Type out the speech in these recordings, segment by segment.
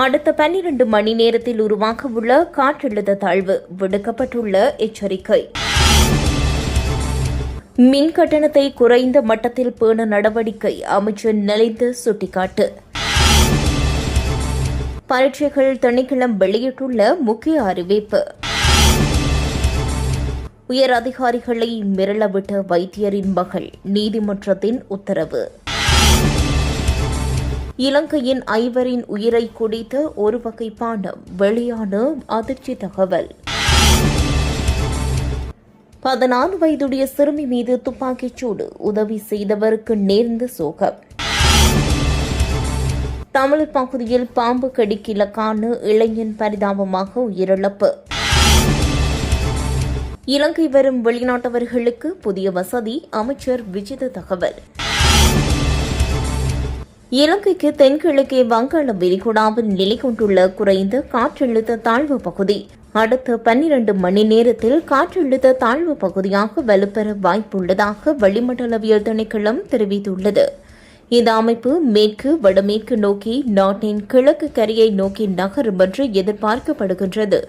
அடுத்த பன்னிரண்டு மணி நேரத்தில் உருவாகவுள்ள காற்றழுத்த தாழ்வு விடுக்கப்பட்டுள்ள எச்சரிக்கை. மின் கட்டணத்தை குறைந்த மட்டத்தில் பேண நடவடிக்கை அமைச்சர் நலிந்து சுட்டிக்காட்டு. பரீட்சைகள் திணைக்களம் வெளியிட்டுள்ள முக்கிய அறிவிப்பு. உயர் அதிகாரிகளை மிரளவிட்ட வைத்தியரின் மகள் நீதிமன்றத்தின் உத்தரவு. இலங்கையின் ஐவரின் உயிரை குடித்த ஒரு வகை பானம் வெளியான அதிர்ச்சி தகவல். பதினாலு வயதுடைய சிறுமி மீது துப்பாக்கிச் சூடு உதவி செய்தவருக்கு நேர்ந்த சோகம். தமிழ் பகுதியில் பாம்பு கடிக்கிலக்கான இளைஞன் பரிதாபமாக உயிரிழப்பு. இலங்கை வரும் வெளிநாட்டவர்களுக்கு புதிய வசதி அமைச்சர் விஜித தகவல். இலங்கைக்கு தென்கிழக்கே வங்காள விரிகுடாவில் நிலை கொண்டுள்ள குறைந்த காற்றழுத்த தாழ்வு பகுதி. அடுத்த பன்னிரண்டு மணி நேரத்தில் காற்றழுத்த தாழ்வு பகுதியாக வலுப்பெற வாய்ப்புள்ளதாக வளிமண்டலவியல் திணைக்களம் தெரிவித்துள்ளது. இந்த அமைப்பு மேற்கு வடமேற்கு நோக்கி நாட்டின் கிழக்கு கரையை நோக்கி நகரும் என்று எதிர்பார்க்கப்படுகின்றது.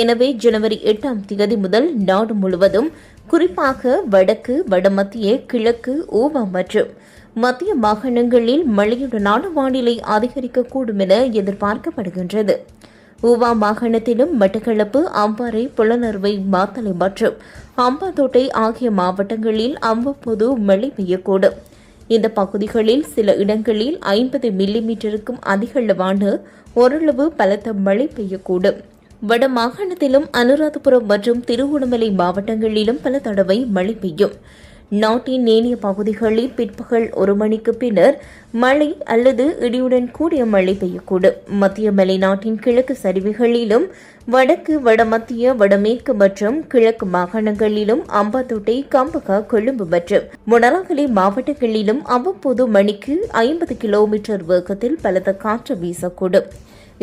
எனவே ஜனவரி எட்டாம் தேதி முதல் நாடு முழுவதும் குறிப்பாக வடக்கு வடமத்திய கிழக்கு ஊவா மற்றும் மத்திய மாகாணங்களில் மழையுடனான வானிலை அதிகரிக்கக்கூடும் என எதிர்பார்க்கப்படுகின்றது. ஊவா மாகாணத்திலும் மட்டக்களப்பு அம்பாறை புலனறுவை மாத்தளை மற்றும் அம்பாத்தோட்டை ஆகிய மாவட்டங்களில் அவ்வப்போது மழை பெய்யக்கூடும். இந்த பகுதிகளில் சில இடங்களில் ஐம்பது மில்லிமீட்டருக்கும் அதிகளவான ஓரளவு பலத்த மழை பெய்யக்கூடும். வட மாகாணத்திலும் அனுராதபுரம் மற்றும் திருகோணமலை மாவட்டங்களிலும் பல தடவை மழை பெய்யும். நாட்டின் நேனிய பகுதிகளில் பிற்பகல் ஒரு மணிக்கு பின்னர் மழை அல்லது இடியுடன் கூடிய மழை பெய்யக்கூடும். மத்திய மலைநாட்டின் கிழக்கு சரிவுகளிலும் வடக்கு வடமத்திய வடமேற்கு மற்றும் கிழக்கு மாகாணங்களிலும் அம்பாத்தோட்டை கம்பகா கொழும்பு மற்றும் முனராகலை மாவட்டங்களிலும் அவ்வப்போது மணிக்கு ஐம்பது கிலோமீட்டர் வேகத்தில் பலத்த காற்று வீசக்கூடும்.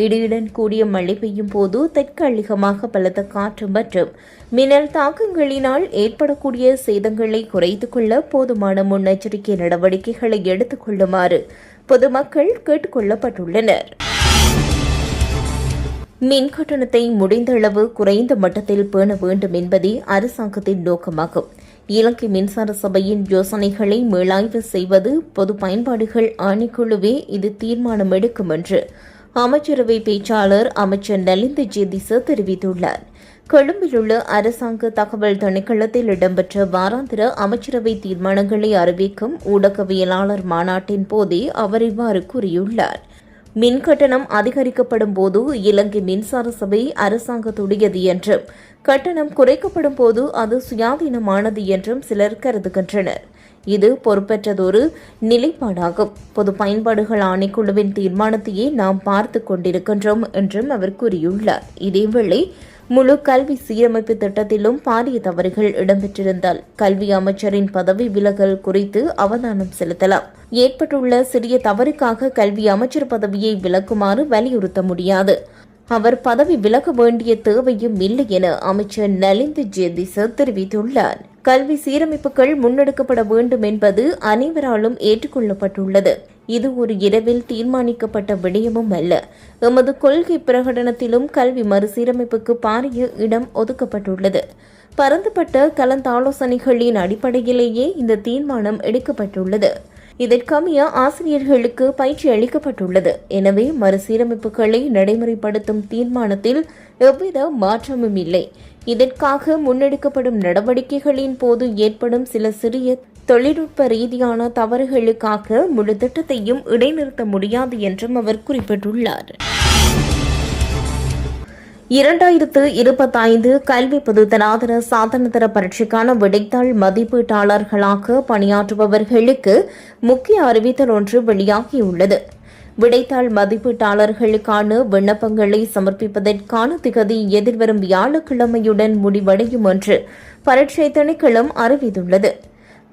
இடியுடன் கூடிய மழை பெய்யும் போது தற்காலிகமாக பலத்த காற்று மற்றும் மின்னல் தாக்கங்களினால் ஏற்படக்கூடிய சேதங்களை குறைத்துக் கொள்ள போதுமான முன்னெச்சரிக்கை நடவடிக்கைகளை எடுத்துக் கொள்ளுமாறு பொதுமக்கள் கேட்டுக் கொள்ளப்பட்டுள்ளனர். மின் கட்டணத்தை முடிந்தளவு குறைந்த மட்டத்தில் பேண வேண்டும் என்பதே அரசாங்கத்தின் நோக்கமாகும். இலங்கை மின்சார சபையின் யோசனைகளை மேலாய்வு செய்வது பொது பயன்பாடுகள் ஆணைக்குழுவே இது தீர்மானம் எடுக்கும் என்று அமைச்சரவை பேச்சாளர் அமைச்சர் நலிந்த ஜேதிச தெரிவித்துள்ளார். கொழும்பில் உள்ள அரசாங்க தகவல் திணைக்களத்தில் இடம்பெற்ற வாராந்திர அமைச்சரவை தீர்மானங்களை அறிவிக்கும் ஊடகவியலாளர் மாநாட்டின் போதே அவர் இவ்வாறு கூறியுள்ளார். மின் கட்டணம் அதிகரிக்கப்படும் போது இலங்கை மின்சார சபை அரசாங்கத்துடையது என்றும் கட்டணம் குறைக்கப்படும் போது அது சுயாதீனமானது என்றும் சிலர் கருதுகின்றனர். இது பொறுப்பற்றதொரு நிலைப்பாடாகும். பொது பயன்பாடுகள் ஆணைக்குழுவின் தீர்மானத்தையே நாம் பார்த்து கொண்டிருக்கின்றோம் என்றும் அவர் கூறியுள்ளார். இதேவேளை முழு கல்வி சீரமைப்பு திட்டத்திலும் பாரிய தவறுகள் இடம்பெற்றிருந்தால் கல்வி அமைச்சரின் பதவி விலகல் குறித்து அவதானம் செலுத்தலாம். ஏற்பட்டுள்ள சிறிய தவறுக்காக கல்வி அமைச்சர் பதவியை விலக்குமாறு வலியுறுத்த முடியாது. அவர் பதவி விலக வேண்டிய தேவையும் இல்லை என அமைச்சர் நலிந்து ஜெதிச தெரிவித்துள்ளார். கல்வி சீரமைப்புகள் முன்னெடுக்கப்பட வேண்டும் என்பது அனைவராலும் ஏற்றுக்கொள்ளப்பட்டுள்ளது. இது ஒரு இரவில் தீர்மானிக்கப்பட்ட விடயமும் அல்ல. எமது கொள்கை பிரகடனத்திலும் கல்வி மறுசீரமைப்புக்கு பாரிய இடம் ஒதுக்கப்பட்டுள்ளது. பரந்துபட்ட கலந்தாலோசனைகளின் அடிப்படையிலேயே இந்த தீர்மானம் எடுக்கப்பட்டுள்ளது. இதற்கமைய ஆசிரியர்களுக்கு பயிற்சி அளிக்கப்பட்டுள்ளது. எனவே மறுசீரமைப்புகளை நடைமுறைப்படுத்தும் தீர்மானத்தில் எவ்வித மாற்றமும் இல்லை. இதற்காக முன்னெடுக்கப்படும் நடவடிக்கைகளின் போது ஏற்படும் சில சிறிய தொழில்நுட்ப ரீதியான தவறுகளுக்காக முழு திட்டத்தையும் இடைநிறுத்த முடியாது என்றும் அவர் குறிப்பிட்டுள்ளார். இரண்டாயிரத்து இருபத்தைந்து கல்வி பொதுத்தராதர சாதனதர பரீட்சைக்கான விடைத்தாள் மதிப்பீட்டாளர்களாக பணியாற்றுபவர்களுக்கு முக்கிய அறிவித்தல் ஒன்று வெளியாகியுள்ளது. விடைத்தாள் மதிப்பீட்டாளர்களுக்கான விண்ணப்பங்களை சமர்ப்பிப்பதற்கான திகதி எதிர்வரும் வியாழக்கிழமையுடன் முடிவடையும் என்று பரீட்சை திணைக்களம் அறிவித்துள்ளது.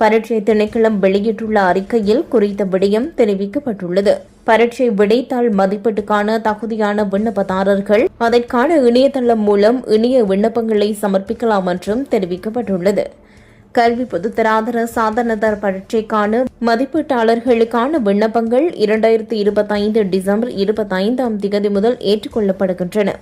பரீட்சை திணைக்களம் வெளியிட்டுள்ள அறிக்கையில் குறித்த விடயம் தெரிவிக்கப்பட்டுள்ளது. பரீட்சை விடைத்தாள் மதிப்பீட்டுக்கான தகுதியான விண்ணப்பதாரர்கள் அதற்கான இணையதளம் மூலம் இணைய விண்ணப்பங்களை சமர்ப்பிக்கலாம் என்றும் தெரிவிக்கப்பட்டுள்ளது. கல்வி பொதுத்தராதர சாதனதர பரீட்சைக்கான மதிப்பீட்டாளர்களுக்கான விண்ணப்பங்கள் இரண்டாயிரத்தி இருபத்தைந்து டிசம்பர் இருபத்தைந்தாம் திகதி முதல் ஏற்றுக்கொள்ளப்படுகின்றன.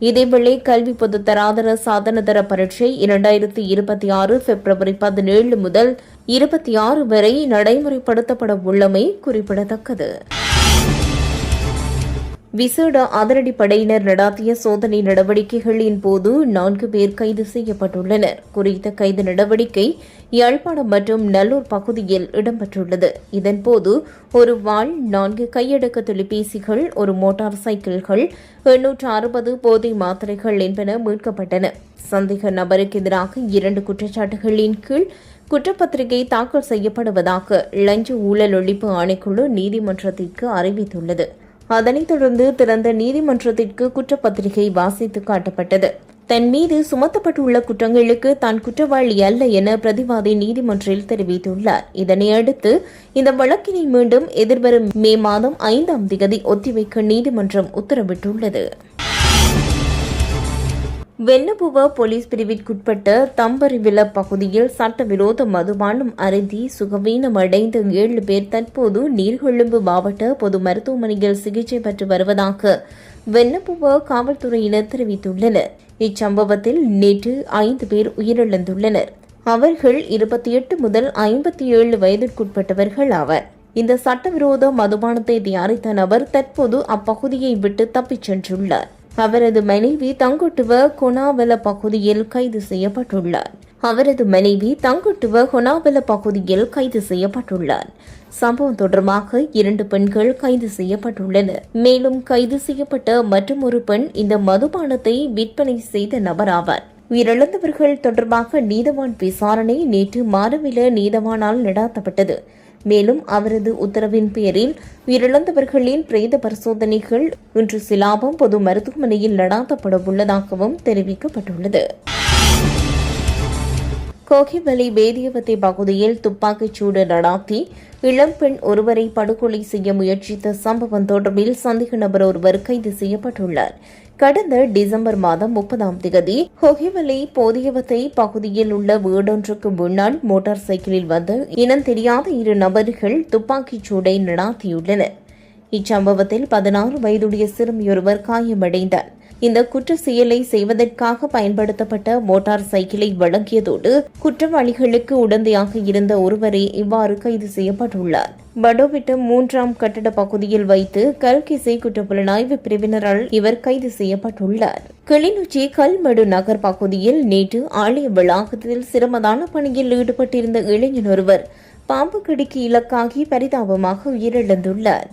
இதேவேளை கல்வி பொதுத்தராதர சாதனதர பரீட்சை இரண்டாயிரத்தி இருபத்தி ஆறு பிப்ரவரி பதினேழு முதல் இருபத்தி ஆறு வரை நடைமுறைப்படுத்தப்பட உள்ளமை குறிப்பிடத்தக்கது. விசேட அதிரடிப்படையினர் நடாத்திய சோதனை நடவடிக்கைகளின் போது நான்கு பேர் கைது செய்யப்பட்டுள்ளனர். குறித்த கைது நடவடிக்கை யாழ்ப்பாணம் மற்றும் நல்லூர் பகுதியில் இடம்பெற்றுள்ளது. இதன்போது ஒரு வாள் நான்கு கையடக்க தொலைபேசிகள் ஒரு மோட்டார் சைக்கிள்கள் எண்ணூற்று அறுபது போதை மாத்திரைகள் என்பன மீட்கப்பட்டன. சந்தேக நபருக்கு எதிராக இரண்டு குற்றச்சாட்டுகளின் கீழ் குற்றப்பத்திரிகை தாக்கல் செய்யப்படுவதாக லஞ்ச ஊழல் ஒழிப்பு ஆணைக்குழு நீதிமன்றத்திற்கு அறிவித்துள்ளது. அதனைத் தொடர்ந்து திறந்த நீதிமன்றத்திற்கு குற்றப்பத்திரிகை வாசித்து காட்டப்பட்டது. தன் மீது சுமத்தப்பட்டுள்ள குற்றங்களுக்கு தான் குற்றவாளி அல்ல என பிரதிவாதி நீதிமன்றில் தெரிவித்துள்ளார். இதனையடுத்து இந்த வழக்கினை மீண்டும் எதிர்வரும் மே மாதம் ஐந்தாம் திகதி ஒத்திவைக்க நீதிமன்றம் உத்தரவிட்டுள்ளது. வெண்ணபுவ போலீஸ் பிரிவிற்குட்பட்ட தம்பரிவில பகுதியில் சட்டவிரோத மதுபானம் அருந்தி சுகவீனமடைந்த ஏழு பேர் தற்போது நீர்கொழும்பு மாவட்ட பொது மருத்துவமனையில் சிகிச்சை பெற்று வருவதாக வெண்ணபுவ காவல்துறையினர் தெரிவித்துள்ளனர். இச்சம்பவத்தில் நேற்று ஐந்து பேர் உயிரிழந்துள்ளனர். அவர்கள் இருபத்தி எட்டு முதல் ஐம்பத்தி ஏழு வயதிற்குட்பட்டவர்கள் ஆவர். இந்த சட்டவிரோத மதுபானத்தை தயாரித்த நபர் தற்போது அப்பகுதியை விட்டு தப்பிச் சென்றுள்ளார். அவரது மனைவி தங்குட்டுவ கொனாவல பகுதியில் கைது செய்யப்பட்டுள்ளார். அவரது மனைவி தங்குட்டுவ கொனாவல பகுதியில் கைது செய்யப்பட்டுள்ளார். சம்பவம் தொடர்பாக இரண்டு பெண்கள் கைது செய்யப்பட்டுள்ளனர். மேலும் கைது செய்யப்பட்ட மற்றொரு பெண் இந்த மதுபானத்தை விற்பனை செய்த நபர் ஆவார். உயிரிழந்தவர்கள் தொடர்பாக நீதவான் விசாரணை நேற்று மாரவில நீதவானால் நடாத்தப்பட்டது. மேலும் அவரது உத்தரவின் பேரில் உயிரிழந்தவர்களின் பிரேத பரிசோதனைகள் இன்று சிலாபம் பொது மருத்துவமனையில் நடாத்தப்பட உள்ளதாகவும் தெரிவிக்கப்பட்டுள்ளது. கோகிவலி வேதியவத்தை பகுதியில் துப்பாக்கிச் சூடு நடாத்தி இளம்பெண் ஒருவரை படுகொலை செய்ய முயற்சித்த சம்பவம் தொடர்பில் சந்தேக நபர் ஒருவர் கைது செய்யப்பட்டுள்ளார். கடந்த டிசம்பர் மாதம் முப்பதாம் தேதி ஹொகிவலை போதியவத்தை பகுதியில் உள்ள வீடொன்றுக்கு முன்னால் மோட்டார் சைக்கிளில் வந்து இனம் தெரியாத இரு நபர்கள் துப்பாக்கிச் சூடை நடாத்தியுள்ளனர். இச்சம்பவத்தில் பதினாறு வயதுடைய சிறுமியொருவர் காயமடைந்தார். இந்த குற்ற செயலை செய்வதற்காக பயன்படுத்தப்பட்ட மோட்டார் சைக்கிளை வழங்கியதோடு குற்றவாளிகளுக்கு உடந்தையாக இருந்த ஒருவரே இவ்வாறு கைது செய்யப்பட்டுள்ளார். படோவிட்ட மூன்றாம் கட்டட பகுதியில் வைத்து கல்கிசை குற்றப்புலனாய்வு பிரிவினரால் இவர் கைது செய்யப்பட்டுள்ளார். கிளிநொச்சி கல்மடு நகர் பகுதியில் நேற்று ஆலய வளாகத்தில் சிரமதான பணியில் ஈடுபட்டிருந்த இளைஞர் ஒருவர் பாம்பு கடிக்கு இலக்காகி பரிதாபமாக உயிரிழந்துள்ளார்.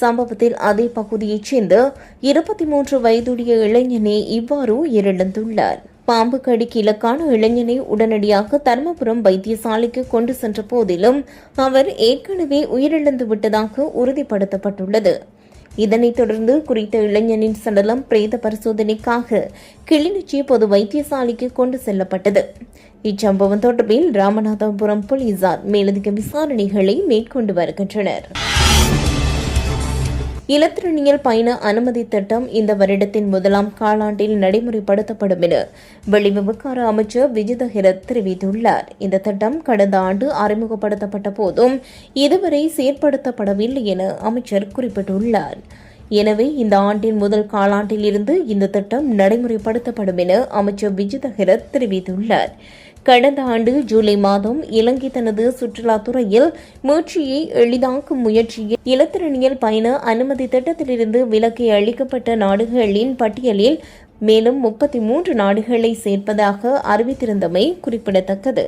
சம்பவத்தில் அதே பகுதியைச் சேர்ந்த இருபத்தி மூன்று வயதுடைய இளைஞனே இவ்வாறு உயிரிழந்துள்ளார். பாம்பு கடிக்கு இலக்கான இளைஞனை உடனடியாக தருமபுரம் வைத்தியசாலைக்கு கொண்டு சென்ற போதிலும் அவர் ஏற்கனவே உயிரிழந்து விட்டதாக உறுதிப்படுத்தப்பட்டுள்ளது. இதனைத் தொடர்ந்து குறித்த இளைஞனின் சடலம் பிரேத பரிசோதனைக்காக கிளிநொச்சி பொது வைத்தியசாலைக்கு கொண்டு செல்லப்பட்டது. இச்சம்பவம் தொடர்பில் ராமநாதபுரம் போலீசார் மேலதிக விசாரணைகளை மேற்கொண்டு வருகின்றனர். இலத்திரனியல் பயண அனுமதி திட்டம் இந்த வருடத்தின் முதலாம் காலாண்டில் நடைமுறைப்படுத்தப்படும் என வெளிவிவகார அமைச்சர் விஜிதஹிரத் தெரிவித்துள்ளார். இந்த திட்டம் கடந்த ஆண்டு அறிமுகப்படுத்தப்பட்ட போதும் இதுவரை செயற்படுத்தப்படவில்லை என அமைச்சர் குறிப்பிட்டுள்ளார். எனவே இந்த ஆண்டின் முதல் காலாண்டில் இருந்து இந்த திட்டம் நடைமுறைப்படுத்தப்படும் என அமைச்சர் விஜிதஹிரத் தெரிவித்துள்ளார். கடந்த ஆண்டு ஜூலை மாதம் இலங்கை தனது சுற்றுலாத்துறையில் முயற்சியை எளிதாக்கும் முயற்சியில் இலத்திரனியல் பயண அனுமதி திட்டத்திலிருந்து விலக்கி அளிக்கப்பட்ட நாடுகளின் பட்டியலில் மேலும் முப்பத்தி மூன்று நாடுகளை சேர்ப்பதாக அறிவித்திருந்தமை குறிப்பிடத்தக்கது.